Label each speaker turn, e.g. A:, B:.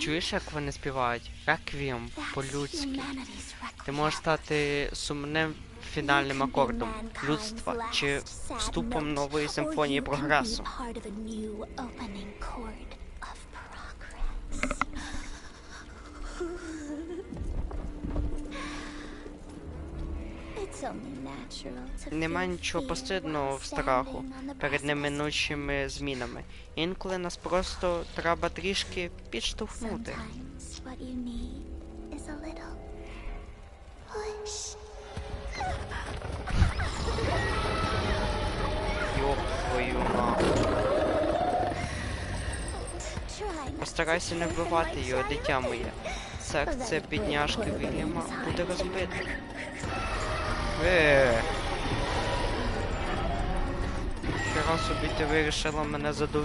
A: Чуєш, як вони співають? Реквієм по-людськи. Ти можеш стати сумним фінальним акордом людства чи вступом нової симфонії прогресу.
B: Нема нічого постидного в страху перед неминучими змінами.
A: Інколи нас просто треба трішки підштовхнути. Йоп твою мать. Постарайся не вбивати його, дитя моє. Серце бідняшки Вільяма буде розбите. Е. Хіра собі ти вирішила мене задовольнити.